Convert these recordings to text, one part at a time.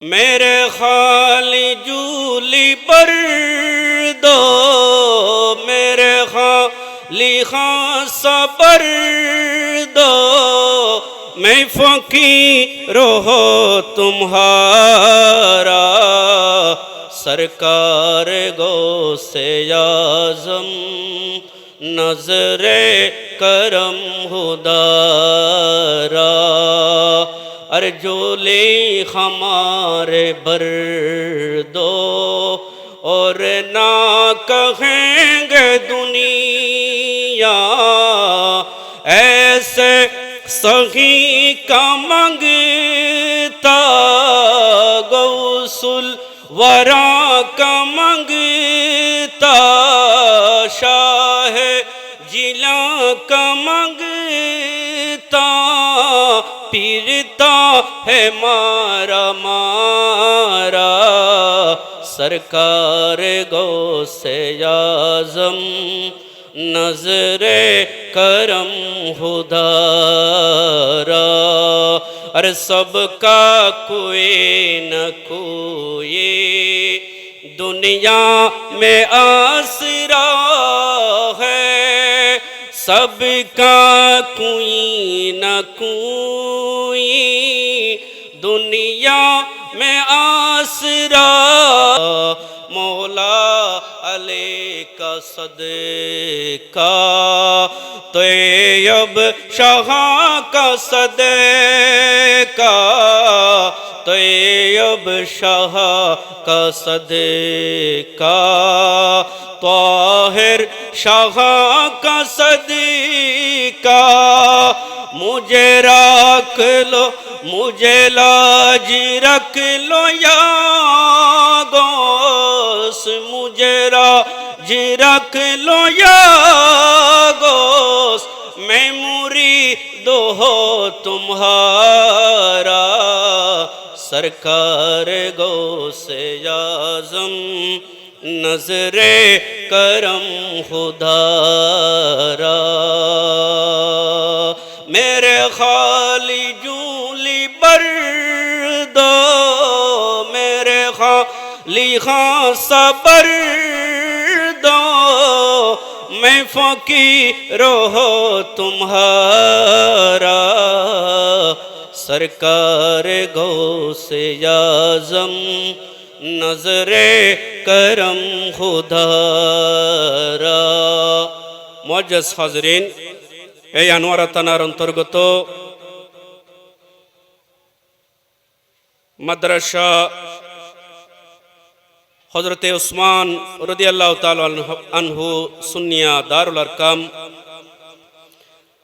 میرے خالی جولی پر دو، میرے خالی خاصا پر دو۔ میں فقی رہو تمہارا سرکار گو سے یازم نظر کرم ہدارہ ارجولی ہمارے بر دو اور نہ کہیں گے دنیا ایسے سخی کا منگتا گوسل ورا کا منگتا شاہ جلا کا منگتا پیر مارا مارا سرکار گو سے آزم نظر کرم خدا ار سب کا کوئی نہ کوئی دنیا میں آسرا ہے۔ سب کا کوئی نہ کوئی دنیا میں آسرا، مولا علی کا صدقہ۔ طیب شہاں کا صدقہ۔ طیب شہاں کا صدقہ۔ طاہر شہاں کا صدقہ۔ مجھے راہ رکھ لو، مجھے لاج رکھ لو یا گوس، مجھے راج رکھ لو یا گوس، میں موری دو ہو تمہارا سرکار گو سے یازم نظر کرم خدا را۔ صبر دو میں فقیر ہو تمہارا۔ سرکار گو سے یازم نظر کرم خدا را۔ موجز حاضرین এই আনোয়ারা থানার অন্তর্গত مدرشہ হজরতে উসমান রদিয়াল্লাহ আনহু সুনিয়া দারুল আরকাম,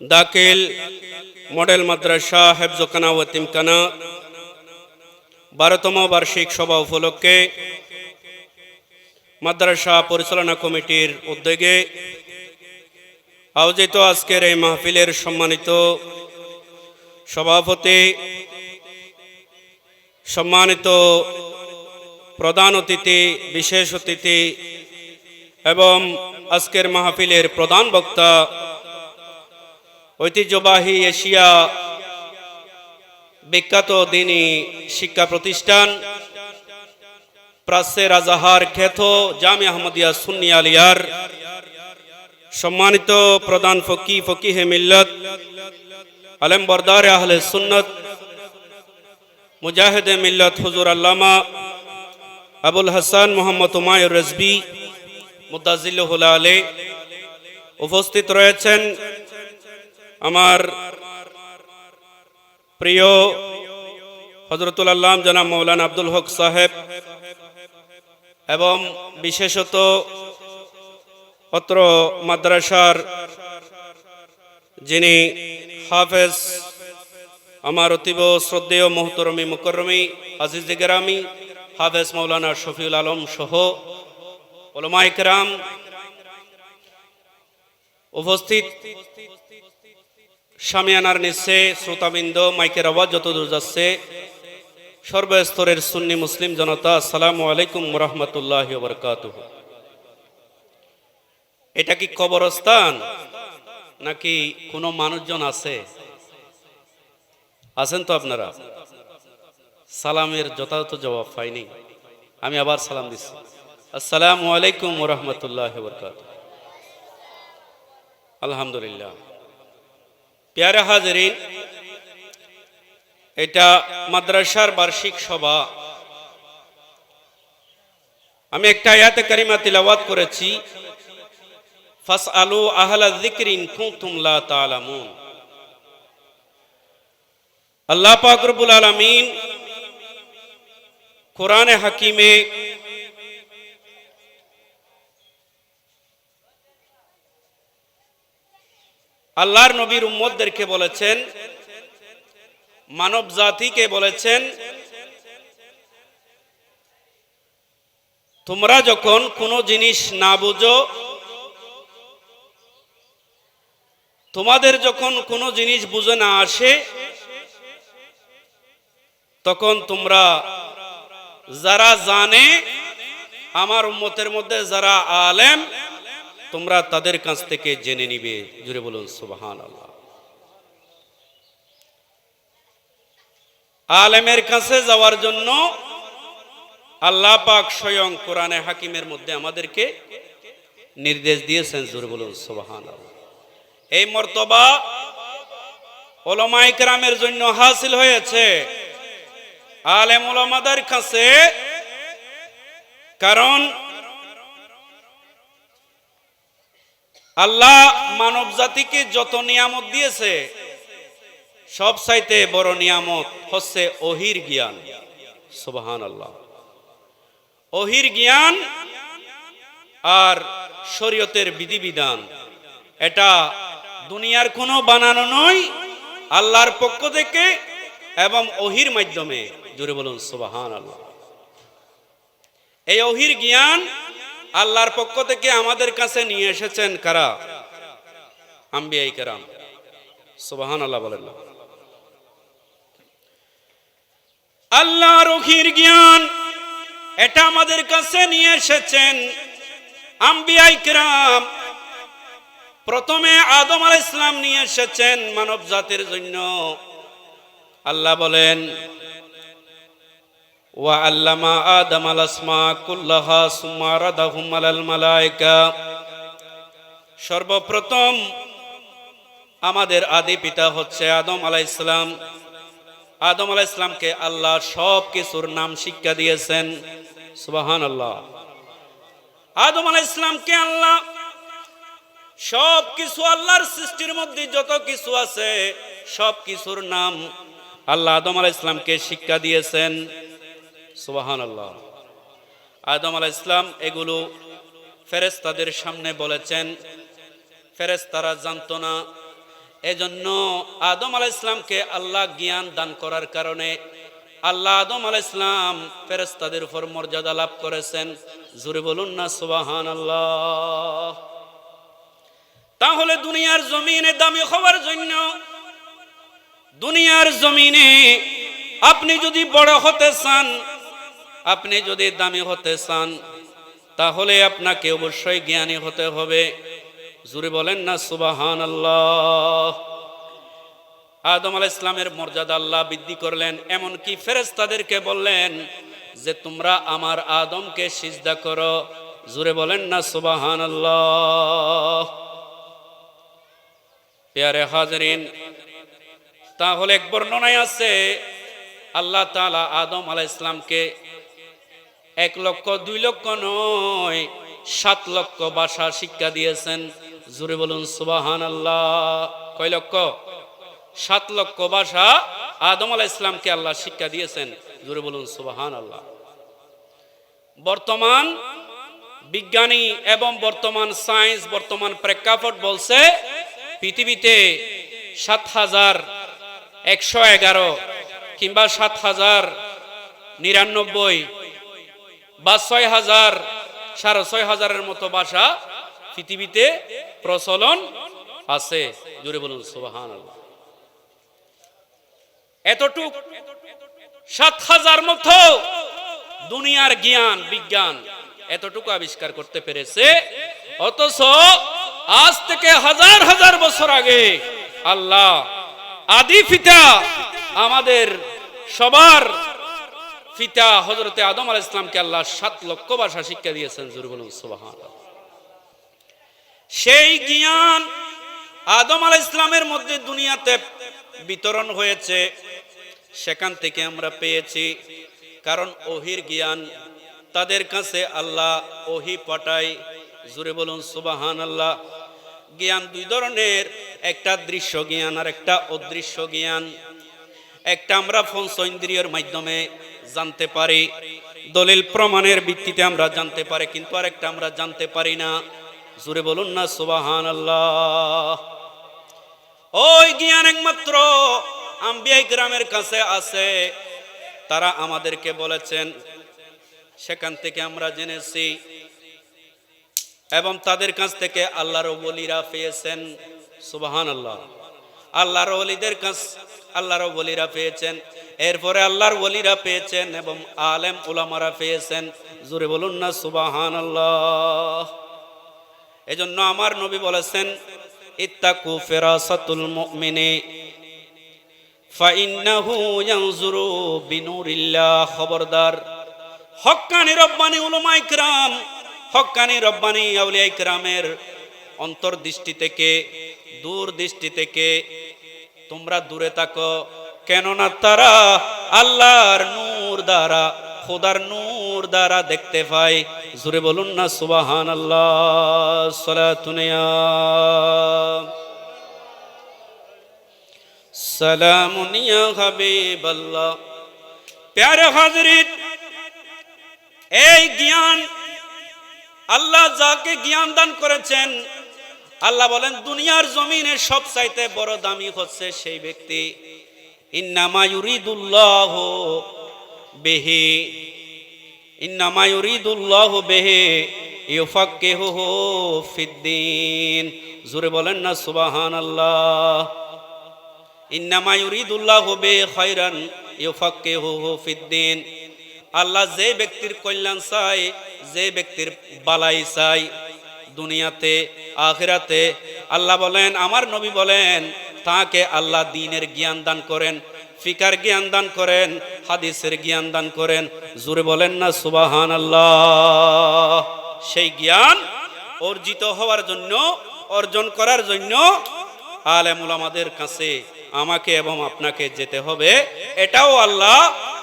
দাখিল মডেল মাদ্রাসা হেফজকানা ও তিমকানা বারোতম বার্ষিক সভা উপলক্ষে মাদ্রাসা পরিচালনা কমিটির উদ্যোগে আয়োজিত আজকের এই মাহফিলের সম্মানিত সভাপতি, সম্মানিত প্রধান অতিথি, বিশেষ অতিথি এবং আজকের মাহফিলের প্রধান বক্তা ঐতিহ্যবাহী এশিয়া বিখ্যাত দিনী শিক্ষা প্রতিষ্ঠান প্রাচ্যের আজাহার খ্যাত জামি আহমদিয়া সুন্নি আলিয়ার সম্মানিত প্রধান ফকি ফকিহে মিল্লত, আলম বরদার আহলে সুন্নত, মুজাহিদে মিল্লত হুজুর আল্লামা আবুল হাসান মোহাম্মদ উমায়ুর রেজবি মুদাজিল্লুল আলে উপস্থিত রয়েছেন আমার প্রিয় হজরতুল আল্লাম জনাব মৌলানা আব্দুল হক সাহেব এবং বিশেষত অত্র মাদ্রাসার যিনি হাফেজ, আমার অতীব শ্রদ্ধেয় মোহতরমি, মুকরমি আজিজ গেরামি হাফেজ মৌলানা শফিউল আলম সহ ওলমাইকরাম উপস্থিত সামিয়ানার নিচে শ্রোতাবৃন্দ, মাইকের আওয়াজ যত দূর যাচ্ছে, সর্বস্তরের সুন্নি মুসলিম জনতা, আসসালামু আলাইকুম রহমতুল্লাহ বরকাতুহ এটা কি কবরস্থান নাকি কোনো মানুষজন আছে? আছেন তো আপনারা? সালামের যথাযথ জবাব পাইনি। আমি আবার সালাম দিচ্ছি। আসসালামু আলাইকুম রহমতুল্লাহ আলহামদুলিল্লাহ। পেয়ারে হাজারিন, এটা মাদ্রাসার বার্ষিক সভা। আমি একটা আয়াতে কারিমা তিলাওয়াত করেছি। ফাস আলু আহলা লা তাআলামুন। আল্লাহ পাক রব্বুল আলামিন কোরআনে হাকিমে আল্লাহর নবীর উম্মদদেরকে বলেছেন মানব জাতিকে বলেছেন, তোমরা যখন কোনো জিনিস না বুঝো, তোমাদের যখন কোনো জিনিস বুঝে না আসে, তখন তোমরা যারা জানে, আমার উম্মতের মধ্যে যারা আলেম, তোমরা তাদের কাছ থেকে জেনে নিবে। জুড়ে বলুন সুবাহান আল্লাহ আলেমের কাছে যাওয়ার জন্য আল্লাহ পাক স্বয়ং কোরআনে হাকিমের মধ্যে আমাদেরকে নির্দেশ দিয়েছেন জুড়ে বলুন সুবাহান এই মর্তবা ওলমাই কেরামের জন্য হাসিল হয়েছে। আলেম কাছে, কারণ আল্লাহ মানব জাতিকে যত নিয়ামত দিয়েছে, সব চাইতে বড় নিয়ামত হচ্ছে অহির জ্ঞান। সুবাহান আল্লাহ অহির জ্ঞান আর শরীয়তের বিধিবিধান, এটা দুনিয়ার কোনো বানানো নয়, আল্লাহর পক্ষ থেকে এবং অহির মাধ্যমে। জোরে বলুন সুবাহান আল্লাহ এই অহির জ্ঞান আল্লাহর পক্ষ থেকে আমাদের কাছে নিয়ে এসেছেন কারা? আম্বিয়াই কারাম। সুবাহান আল্লাহ বলেন। আল্লাহর অহির জ্ঞান এটা আমাদের কাছে নিয়ে এসেছেন প্রথমে আদম আল ইসলাম নিয়ে এসেছেন মানব জাতির জন্য। আল্লাহ বলেন আদম আল আসমা কুল্লাহা সুম্মা রাদাহুম আলাল মালাইকা সর্বপ্রথম আমাদের আদি পিতা হচ্ছে আদম আলাইহিস ইসলাম আদম আলাইহিস ইসলামকে আল্লাহ সব কিছুর নাম শিক্ষা দিয়েছেন। সুবাহান আল্লাহ আদম আলাইহিস ইসলামকে আল্লাহ সব কিছু আল্লাহর সৃষ্টির মধ্যে যত কিছু আছে সব কিছুর নাম আল্লাহ আদম আলাহ ইসলামকে শিক্ষা দিয়েছেন। সুবাহান আল্লাহ আদম আলাহ ইসলাম এগুলো ফেরেস্তাদের সামনে বলেছেন ফেরেস্তারা জানতো না। এজন্য আদম আলাহ ইসলামকে আল্লাহ জ্ঞান দান করার কারণে আল্লাহ আদম আলাহ ইসলাম ফেরেস্তাদের উপর মর্যাদা লাভ করেছেন। জুড়ে বলুন না সুবাহান আল্লাহ তাহলে দুনিয়ার জমিনে দামি হওয়ার জন্য, দুনিয়ার জমিনে আপনি যদি বড় হতে চান আপনি যদি দামি হতে চান, তাহলে আপনাকে অবশ্যই জ্ঞানী হতে হবে। জুড়ে বলেন না সুবাহান আল্লাহ আদম আলাহ ইসলামের মর্যাদা আল্লাহ বৃদ্ধি করলেন, এমনকি ফেরেস্তাদেরকে বললেন যে, তোমরা আমার আদমকে সিজদা করো। জুড়ে বলেন না সুবাহান আল্লাহ পেয়ারে হাজরিন, তাহলে এক বর্ণনায় আছে, আল্লাহ তালা আদম আলাহ ইসলামকে এক লক্ষ, দুই লক্ষ নয়, সাত লক্ষ ভাষা শিক্ষা দিয়েছেন। জুড়ে বলুন সুবাহান আল্লাহ কয় লক্ষ? সাত লক্ষ ভাষা আদম আলাহ ইসলামকে আল্লাহ শিক্ষা দিয়েছেন। জুড়ে বলুন সুবাহান আল্লাহ বর্তমান বিজ্ঞানী এবং বর্তমান সায়েন্স, বর্তমান প্রেক্ষাপট বলছে, পৃথিবীতে সাত হাজার একশো এগারো কিংবা সাত হাজার নিরানব্বই বা ছয় হাজার, সাড়ে ছয় হাজারের মতো ভাষা পৃথিবীতে প্রচলন আছে। জুড়ে বলুন সুবাহান এতটুক সাত হাজার মতো দুনিয়ার জ্ঞান, বিজ্ঞান এতটুকু আবিষ্কার করতে পেরেছে। অথচ আজ থেকে হাজার হাজার বছর আগে আল্লাহ আদি পিতা আমাদের সবার পিতা হজরতে আদম আল ইসলামকে আল্লাহ সাত লক্ষ ভাষা শিক্ষা দিয়েছেন জুড়ে বলুন সুবাহান সেই জ্ঞান আদম আল ইসলামের মধ্যে দুনিয়াতে বিতরণ হয়েছে, সেখান থেকে আমরা পেয়েছি, কারণ ওহির জ্ঞান তাদের কাছে আল্লাহ ওহি পাঠায় জুড়ে বলুন সুবাহান আল্লাহ জ্ঞান দুই ধরনের, একটা দৃশ্য জ্ঞান আর একটা অদৃশ্য জ্ঞান। একটা আমরা ফোন ইন্দ্রিয়ের মাধ্যমে জানতে পারি। দলিল প্রমাণের ভিত্তিতে আমরা জানতে পারি, কিন্তু আরেকটা আমরা জানতে পারি না। জুড়ে বলুন না সুবাহান আল্লাহ ওই জ্ঞান একমাত্র আম্বিয়াই গ্রামের কাছে আছে। তারা আমাদেরকে বলেছেন, সেখান থেকে আমরা জেনেছি এবং তাদের কাছ থেকে আল্লাহর বলিরা পেয়েছেন সুবাহান আল্লাহ আল্লাহর ওলিদের কাছ, আল্লাহর বলিরা পেয়েছেন। এরপরে আল্লাহর ওলিরা পেয়েছেন এবং আলেম উলামারা পেয়েছেন। জোরে বলুন না সুবাহান আল্লাহ এজন্য আমার নবী বলেছেন, ইত্তাকু ফেরাসাতুল মুমিনি, ফাইন্নাহু ইয়ানজুরু বিনুরিল্লাহ খবরদার। হক্কানি রব্বানি উলামা ইকরাম হক্কানি রব্বানি আউলিয়া ইকরামের অন্তর্দৃষ্টি থেকে দূর দৃষ্টি থেকে তোমরা দূরে থাকো। কেননা তারা আল্লাহর নূর দ্বারা, খোদার নূর দ্বারা দেখতে পায়। জুড়ে বলুন না সুবাহান আল্লাহ সালামুনিয়া হাবিবাল্লাহ। প্যারে হাজরিন, এই জ্ঞান, আল্লাহ যাকে জ্ঞান দান করেছেন আল্লাহ বলেন, দুনিয়ার জমিনে সব চাইতে বড় দামি হচ্ছে সেই ব্যক্তি। ইন্নামা ইউরিদুল্লাহ বেহে। ইন্নামা ইউরিদুল্লাহ বেহে ইউফাক্কিহুহু ফিদ্দিন। জোরে বলেন না সুবাহান আল্লাহ ইন্নামা ইউরিদুল্লাহ বে খয়রান ইউফাক্কিহুহু ফিদ্দিন। আল্লাহ যে ব্যক্তির কল্যাণ চাই যে ব্যক্তির বালাই চাই দুনিয়াতে আখিরাতে আল্লাহ বলেন, আমার নবী বলেন, তাকে আল্লাহ দিনের জ্ঞান দান করেন, ফিকার জ্ঞান দান করেন, হাদিসের জ্ঞান দান করেন। জুড়ে বলেন না সুবাহান আল্লাহ সেই জ্ঞান অর্জিত হওয়ার জন্য, অর্জন করার জন্য আলেমুল আমাদের কাছে আমাকে এবং আপনাকে যেতে হবে। এটাও আল্লাহ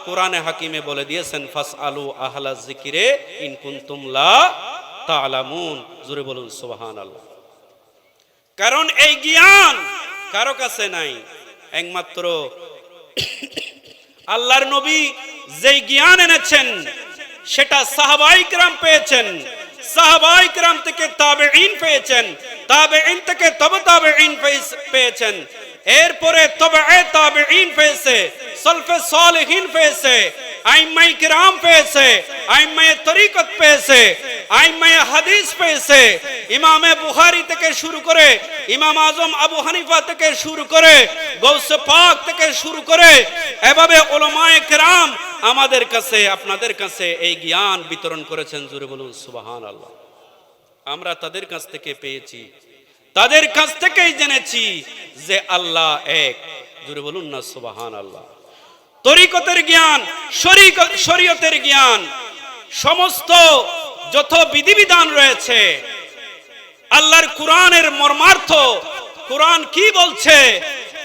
কোরআনে হাকিমে বলে দিয়েছেন ফাস আলু আহলা জিকিরে ইনকুন্তুম তা আলামুন জোরে বলুন সোহান আল্লাহ কারণ এই জ্ঞান কারও কাছে নাই, একমাত্র আল্লাহর নবী যেই জ্ঞান এনেছেন, সেটা সাহাবাইকরাম পেয়েছেন সাহাবাইকরাম থেকে তাবে ইন পেয়েছেন তাবে ইন থেকে তবে তাবে ইন পেয়েছেন। এরপরে তবে তাবে ইন পেয়েছে, সলফে সলহীন পেয়েছে আইমাই কিরাম পেয়েছে, আইমাই তরিকত পেয়েছে, আইমাই হাদিস পেয়েছে। ইমামে বুখারি থেকে শুরু করে ইমাম আজম আবু হানিফা থেকে শুরু করে গৌসে পাক থেকে শুরু করে এভাবে ওলামায়ে কিরাম আমাদের কাছে, আপনাদের কাছে এই জ্ঞান বিতরণ করেছেন জুড়ে বলুন সুবাহান আল্লাহ আমরা তাদের কাছ থেকে পেয়েছি। তাদের কাছ থেকেই জেনেছি যে আল্লাহ এক। জুড়ে বলুন না সুবাহান আল্লাহ তরিকতের জ্ঞান শরীয়তের জ্ঞান, সমস্ত যত বিধিবিধান রয়েছে, আল্লাহর কোরআনের মর্মার্থ, কোরআন কি বলছে,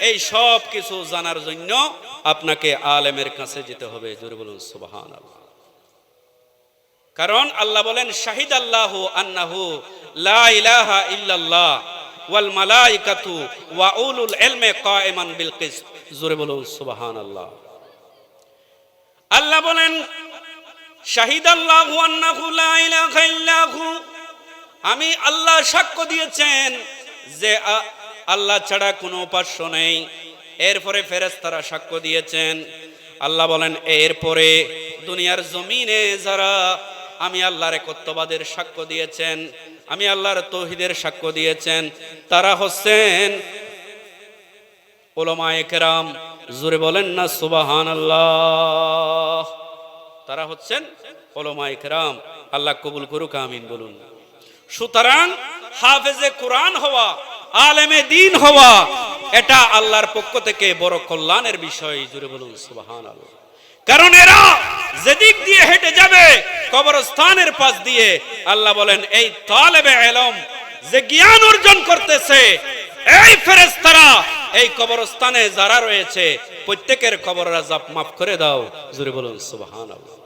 এই সব কিছু জানার জন্য আপনাকে আলেমের কাছে যেতে হবে। জোরে বলুন সুবহান কারণ আল্লাহ বলেন, শাহিদ আল্লাহ আন্নাহু লা ইলাহা ইল্লাল্লাহ ওয়াল মালাইকাতু ওয়া উলুল ইলমি কায়িমান বিল কিসত। জোরে বলুন, সুবহানাল্লাহ। আল্লাহ বলেন শাহিদ আল্লাহ আমি আল্লাহ সাক্ষ্য দিয়েছেন যে আল্লাহ ছাড়া কোনো উপাস্য নেই। এরপরে ফেরেশতারা সাক্ষ্য দিয়েছেন। আল্লাহ বলেন, এরপরে দুনিয়ার জমিনে যারা আমি আল্লাহর একত্ববাদের সাক্ষ্য দিয়েছেন, আমি আল্লাহর তৌহিদের সাক্ষ্য দিয়েছেন, তারা হচ্ছেন ওলমায়ে কেরাম। জোরে বলেন না সুবাহান আল্লাহ তারা হচ্ছেন আল্লাহ কবুল করুক, আমিন বলুন। সুতরাং হাফেজে কোরআন হওয়া, আলেমে দিন হওয়া, এটা আল্লাহর পক্ষ থেকে বড় কল্যাণের বিষয় জুড়ে বলুন সুবাহান কারণ এরা যেদিক দিয়ে হেঁটে যাবে, কবরস্থানের পাশ দিয়ে আল্লাহ বলেন, এই তালেবে এলম যে জ্ঞান অর্জন করতেছে, এই ফেরেশতারা এই কবরস্থানে যারা রয়েছে, প্রত্যেকের কবর আজাব মাফ করে দাও। জুড়ে বলুন, সুবহানাল্লাহ।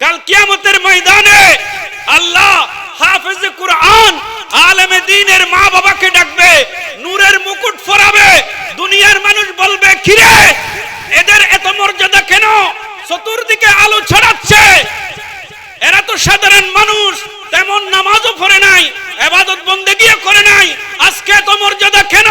কাল কিয়ামতের ময়দানে আল্লাহ হাফেজ কুরআন আলেমে দিনের মা বাবাকে ডাকবে, নূরের মুকুট ফরাবে, দুনিয়ার মানুষ বলবে, কিরে, এদের এত মর্যাদা কেন? চতুর্দিকে আলো ছড়াচ্ছে। এরা তো সাধারণ মানুষ, তেমন নামাজও পড়ে নাই। এবাদত বন্দেগিও করে নাই। আজকে এত মর্যাদা কেন?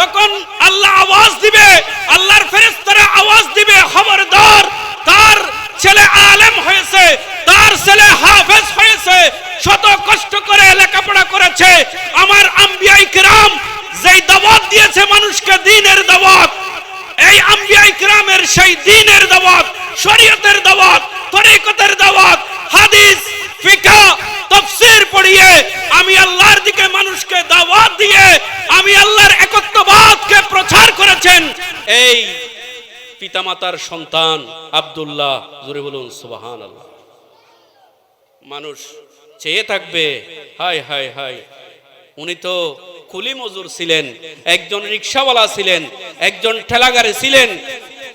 তখন আল্লাহ আওয়াজ দিবে, আল্লাহর ফেরেশতারা আওয়াজ দিবে, খবরদার, তার ছেলে আলেম হয়েছে, তার ছেলে হাফেজ হয়েছে, শত কষ্ট করে লেখাপড়া করেছে। আমার আম্বিয়াই কিরাম যেই দাওয়াত দিয়েছে মানুষকে দিনের দাওয়াত, এই আম্বিয়াই কিরামের সেই দিনের দাওয়াত, শরীয়তের দাওয়াত, তরিকতের দাওয়াত, হাদিস ফিকা তাফসীর পড়িয়ে আমি আল্লাহর দিকে মানুষকে দাওয়াত দিয়ে আমি আল্লাহর একত্ববাদকে প্রচার করেছেন। এই পিতামাতার সন্তান আব্দুল্লাহ, জোরে বলুন সুবাহান মানুষ চেয়ে থাকবে হাই হাই হাই উনি তো কুলি মজুর ছিলেন, একজন রিক্সাওয়ালা ছিলেন, একজন ঠেলাগাড়ি ছিলেন,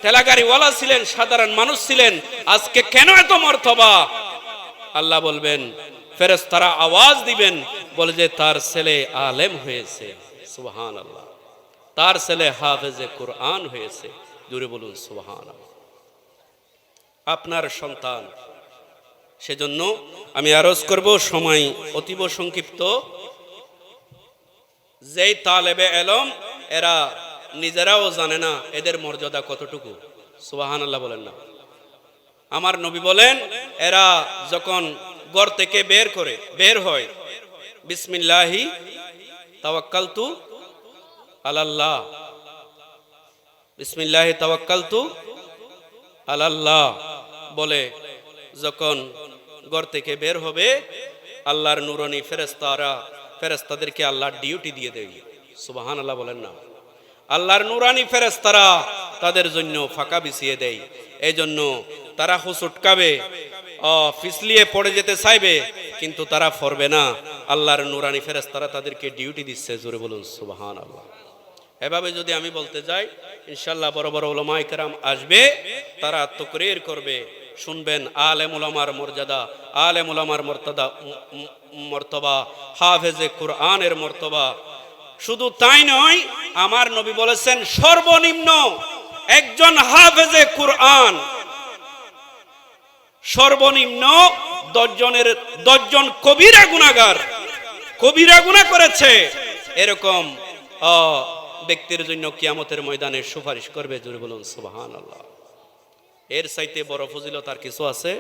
ঠেলাগাড়িওয়ালা ছিলেন, সাধারণ মানুষ ছিলেন। আজকে কেন এত মর্তবা? আল্লাহ বলবেন ফেরেস তারা আওয়াজ দিবেন, বলে যে তার ছেলে আলেম হয়েছে। সুবহান আল্লাহ তার ছেলে হাফেজে কোরআন হয়েছে। জুড়ে বলুন আল্লাহ। আপনার সন্তান, সেজন্য আমি আরজ করব, সময় অতীব সংক্ষিপ্ত। যেই তালেবে এলম, এরা নিজেরাও জানে না এদের মর্যাদা কতটুকু। সুবাহান আল্লাহ বলেন না। আমার নবী বলেন এরা যখন গড় থেকে বের করে, বের হয়, বিসমিল্লাহি তাওয়াক্কালতু আলাল্লাহ। বিসমিল্লাহি তাওয়াক্কালতু আলাল্লাহ বলে যখন ঘর থেকে বের হবে, আল্লাহর নুরনি ফেরেস্তারা ফেরেস্তাদেরকে আল্লাহর ডিউটি দিয়ে দেয় সুবাহান আল্লাহ বলেন না। আল্লাহর নুরানি ফেরেস্তারা তাদের জন্য ফাঁকা বিছিয়ে দেয়। এই জন্য তারা হুসুটকাবে ফিসলিয়ে পড়ে যেতে চাইবে, কিন্তু তারা ফরবে না। আল্লাহর নুরানি ফেরেস্তারা তাদেরকে ডিউটি দিচ্ছে, জোরে বলুন সুবাহান আল্লাহ এভাবে যদি আমি বলতে যাই ইনশাল্লাহ বড় বড় ওলামাই কেরাম আসবে, তারা তকরির করবে। শুনবেন, আলেম উলামার মর্যাদা, আলেম উলামার মর্যাদা ম- ম- মর্তবা, হাফেজে কোরআনের মর্তবা। শুধু তাই নয়, আমার নবী বলেছেন, সর্বনিম্ন একজন হাফেজে কোরআন সর্বনিম্ন দশজনের, দশজন কবিরা গুণাগার। কবিরা গুণা করেছে। এরকম ব্যক্তির জন্য কিয়ামতের ময়দানে সুপারিশ করবে জোরে বলুন আল্লাহ এর চাইতে বড় ফজিলত আর কিছু আছে?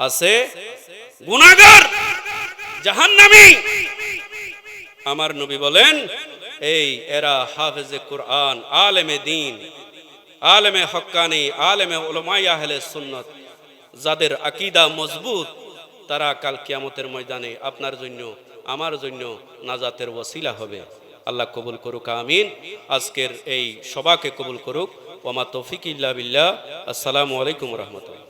আছে গুনাগার জাহান্নামী। আমার নবী বলেন, এই এরা হাফেজে কোরআন, আলেমে দিন, আলেমে হক্কানি, আলেমে ওলমাই আহলে সুন্নত যাদের আকিদা মজবুত, তারা কাল কিয়ামতের ময়দানে আপনার জন্য, আমার জন্য নাজাতের ওসিলা হবে। আল্লাহ কবুল করুক, আমিন। আজকের এই সবাকে কবুল করুক। ওমা তৌফিক ইল্লা বিল্লাহ। আসসালামু আলাইকুম রহমতুল্লাহ।